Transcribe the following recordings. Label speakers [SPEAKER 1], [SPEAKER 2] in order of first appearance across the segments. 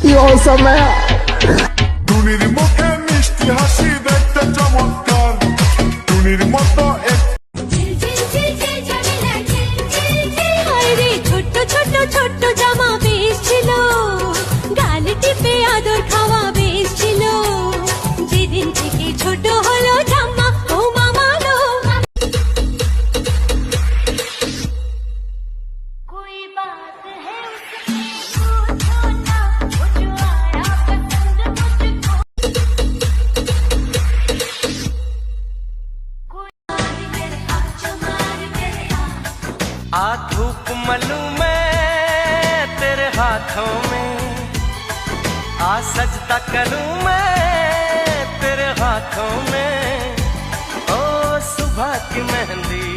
[SPEAKER 1] কি অসম
[SPEAKER 2] টুনির মুখে মিষ্টি হাসি দেখতে চমৎকার। টুনির মতো
[SPEAKER 3] आ धूप मलू मैं तेरे हाथों में। आ सजदा करूँ मैं तेरे हाथों में। ओ, सुबह की मेहंदी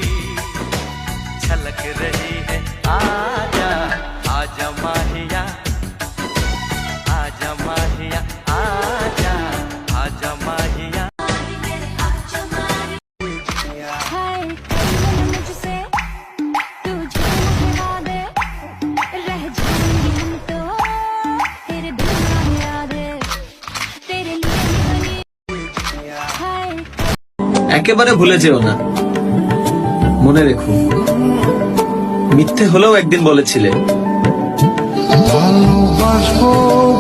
[SPEAKER 3] छलक रही है। आजा आजा माहिया आजा माहिया, आजा।
[SPEAKER 4] একেবারে ভুলে যেও না। মনে রেখো মিথ্যে হলেও একদিন বলেছিলে।
[SPEAKER 2] ভালোবাসবো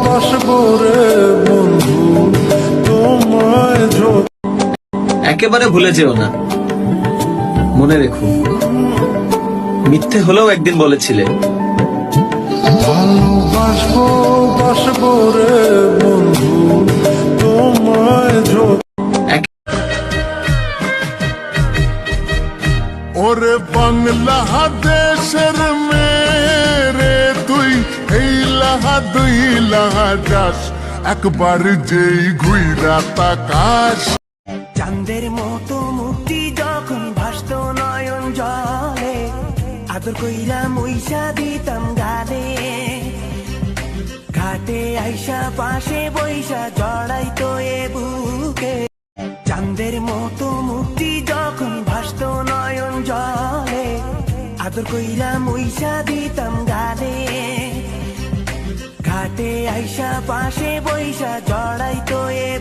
[SPEAKER 2] বাসবো রে বন্ধু তোমায়
[SPEAKER 4] একেবারে ভুলে যেও না। মনে রেখো মিথ্যে হলেও একদিন বলেছিলে।
[SPEAKER 2] ভালোবাসবো বাসবো রে ওরে বাংলাদেশের মেরে তুই, এই লাহা দুই লাহা যাস। একবার যেই ঘুইরা তাকাশ
[SPEAKER 5] চাঁদের মতো মুক্তি যখন ভাসত নয়ন জলে, আদর কইরা মইসা দিতাম গালে। ঘাটে আইসা পাশে বইসা জড়াইতো এ বুকে। চাঁদের মতো মুক্তি আদর কইরা মইসা দিতাম গালে ঘাটে আইসা পাশে বইসা জড়াইতো এ বুকে